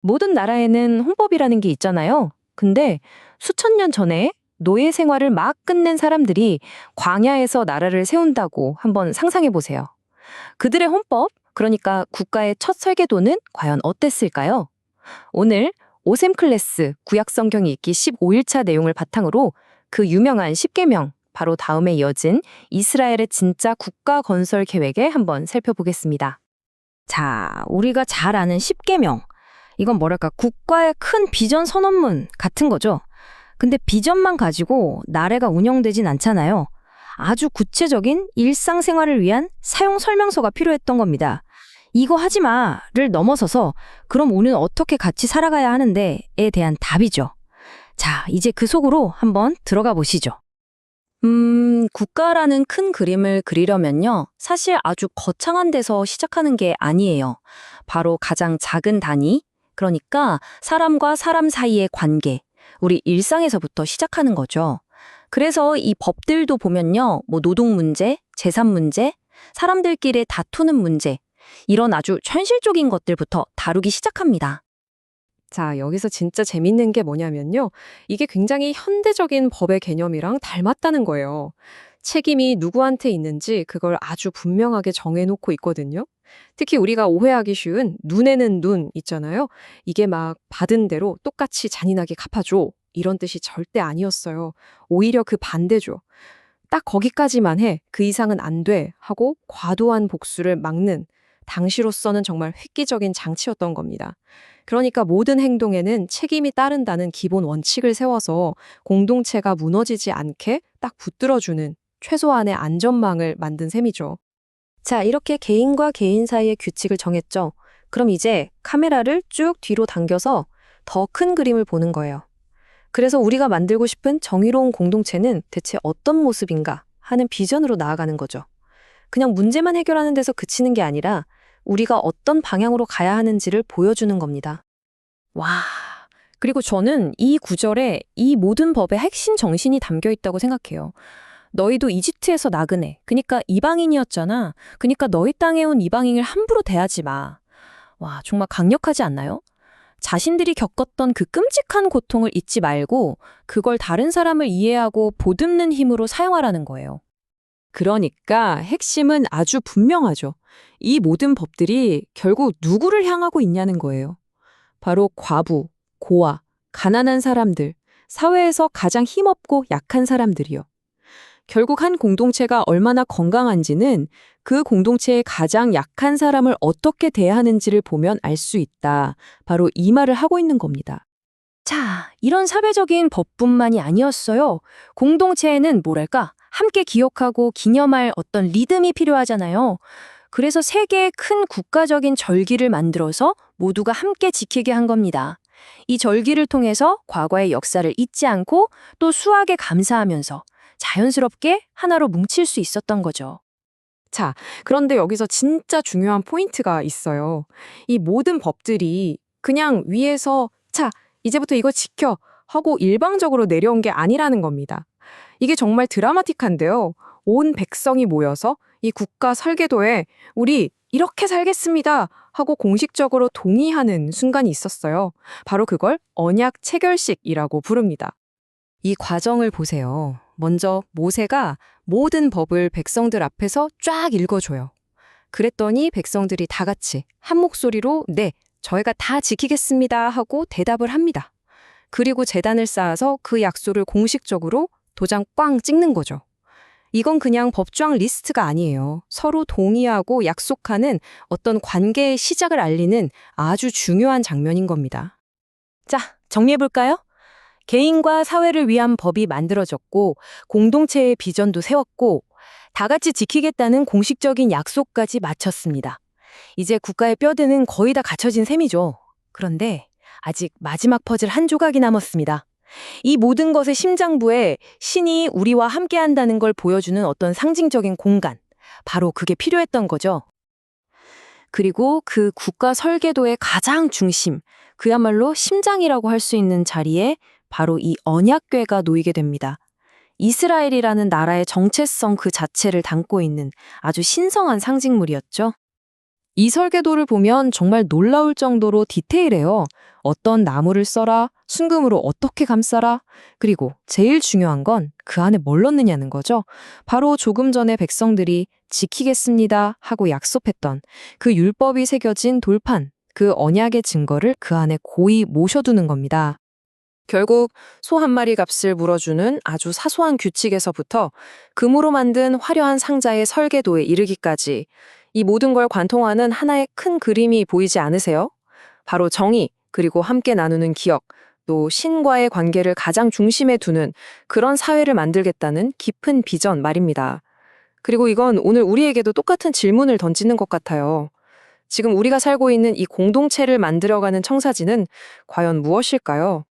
모든 나라에는 헌법이라는 게 있잖아요. 근데 수천 년 전에 노예 생활을 막 끝낸 사람들이 광야에서 나라를 세운다고 한번 상상해 보세요. 그들의 헌법, 그러니까 국가의 첫 설계도는 과연 어땠을까요? 오늘 오셈 클래스 구약 성경 읽기 15일차 내용을 바탕으로 그 유명한 10계명 바로 다음에 이어진 이스라엘의 진짜 국가 건설 계획에 한번 살펴보겠습니다. 자, 우리가 잘 아는 10계명. 이건 뭐랄까 국가의 큰 비전 선언문 같은 거죠. 근데 비전만 가지고 나라가 운영되진 않잖아요. 아주 구체적인 일상생활을 위한 사용 설명서가 필요했던 겁니다. 이거 하지 마를 넘어서서 그럼 우리는 어떻게 같이 살아가야 하는데에 대한 답이죠. 자, 이제 그 속으로 한번 들어가 보시죠. 음, 국가라는 큰 그림을 그리려면요. 사실 아주 거창한 데서 시작하는 게 아니에요. 바로 가장 작은 단위, 그러니까 사람과 사람 사이의 관계, 우리 일상에서부터 시작하는 거죠. 그래서 이 법들도 보면요. 뭐 노동 문제, 재산 문제, 사람들끼리 다투는 문제, 이런 아주 현실적인 것들부터 다루기 시작합니다. 자, 여기서 진짜 재밌는 게 뭐냐면요. 이게 굉장히 현대적인 법의 개념이랑 닮았다는 거예요. 책임이 누구한테 있는지 그걸 아주 분명하게 정해놓고 있거든요. 특히 우리가 오해하기 쉬운 눈에는 눈 있잖아요. 이게 막 받은 대로 똑같이 잔인하게 갚아줘. 이런 뜻이 절대 아니었어요. 오히려 그 반대죠. 딱 거기까지만 해. 그 이상은 안 돼. 하고 과도한 복수를 막는 당시로서는 정말 획기적인 장치였던 겁니다. 그러니까 모든 행동에는 책임이 따른다는 기본 원칙을 세워서 공동체가 무너지지 않게 딱 붙들어주는 최소한의 안전망을 만든 셈이죠. 자, 이렇게 개인과 개인 사이의 규칙을 정했죠. 그럼 이제 카메라를 쭉 뒤로 당겨서 더 큰 그림을 보는 거예요. 그래서 우리가 만들고 싶은 정의로운 공동체는 대체 어떤 모습인가 하는 비전으로 나아가는 거죠. 그냥 문제만 해결하는 데서 그치는 게 아니라 우리가 어떤 방향으로 가야 하는지를 보여주는 겁니다. 와. 그리고 저는 이 구절에 이 모든 법의 핵심 정신이 담겨 있다고 생각해요. 너희도 이집트에서 나그네, 그니까 이방인이었잖아. 그니까 너희 땅에 온 이방인을 함부로 대하지 마. 와, 정말 강력하지 않나요? 자신들이 겪었던 그 끔찍한 고통을 잊지 말고 그걸 다른 사람을 이해하고 보듬는 힘으로 사용하라는 거예요. 그러니까 핵심은 아주 분명하죠. 이 모든 법들이 결국 누구를 향하고 있냐는 거예요. 바로 과부, 고아, 가난한 사람들, 사회에서 가장 힘없고 약한 사람들이요. 결국 한 공동체가 얼마나 건강한지는 그 공동체의 가장 약한 사람을 어떻게 대하는지를 보면 알 수 있다. 바로 이 말을 하고 있는 겁니다. 자, 이런 사회적인 법뿐만이 아니었어요. 공동체에는 뭐랄까, 함께 기억하고 기념할 어떤 리듬이 필요하잖아요. 그래서 세 개의 큰 국가적인 절기를 만들어서 모두가 함께 지키게 한 겁니다. 이 절기를 통해서 과거의 역사를 잊지 않고 또 수학에 감사하면서 자연스럽게 하나로 뭉칠 수 있었던 거죠. 자, 그런데 여기서 진짜 중요한 포인트가 있어요. 이 모든 법들이 그냥 위에서 자, 이제부터 이거 지켜 하고 일방적으로 내려온 게 아니라는 겁니다. 이게 정말 드라마틱한데요. 온 백성이 모여서 이 국가 설계도에 우리 이렇게 살겠습니다 하고 공식적으로 동의하는 순간이 있었어요. 바로 그걸 언약 체결식이라고 부릅니다. 이 과정을 보세요. 먼저 모세가 모든 법을 백성들 앞에서 쫙 읽어줘요. 그랬더니 백성들이 다 같이 한 목소리로 네, 저희가 다 지키겠습니다 하고 대답을 합니다. 그리고 재단을 쌓아서 그 약속을 공식적으로 도장 꽝 찍는 거죠. 이건 그냥 법조항 리스트가 아니에요. 서로 동의하고 약속하는 어떤 관계의 시작을 알리는 아주 중요한 장면인 겁니다. 자, 정리해볼까요? 개인과 사회를 위한 법이 만들어졌고, 공동체의 비전도 세웠고, 다 같이 지키겠다는 공식적인 약속까지 마쳤습니다. 이제 국가의 뼈대는 거의 다 갖춰진 셈이죠. 그런데 아직 마지막 퍼즐 한 조각이 남았습니다. 이 모든 것의 심장부에 신이 우리와 함께 한다는 걸 보여주는 어떤 상징적인 공간. 바로 그게 필요했던 거죠. 그리고 그 국가 설계도의 가장 중심, 그야말로 심장이라고 할 수 있는 자리에 바로 이 언약궤가 놓이게 됩니다. 이스라엘이라는 나라의 정체성 그 자체를 담고 있는 아주 신성한 상징물이었죠. 이 설계도를 보면 정말 놀라울 정도로 디테일해요. 어떤 나무를 써라, 순금으로 어떻게 감싸라, 그리고 제일 중요한 건 그 안에 뭘 넣느냐는 거죠. 바로 조금 전에 백성들이 지키겠습니다 하고 약속했던 그 율법이 새겨진 돌판, 그 언약의 증거를 그 안에 고이 모셔두는 겁니다. 결국 소 한 마리 값을 물어주는 아주 사소한 규칙에서부터 금으로 만든 화려한 상자의 설계도에 이르기까지 이 모든 걸 관통하는 하나의 큰 그림이 보이지 않으세요? 바로 정의, 그리고 함께 나누는 기억, 또 신과의 관계를 가장 중심에 두는 그런 사회를 만들겠다는 깊은 비전 말입니다. 그리고 이건 오늘 우리에게도 똑같은 질문을 던지는 것 같아요. 지금 우리가 살고 있는 이 공동체를 만들어가는 청사진은 과연 무엇일까요?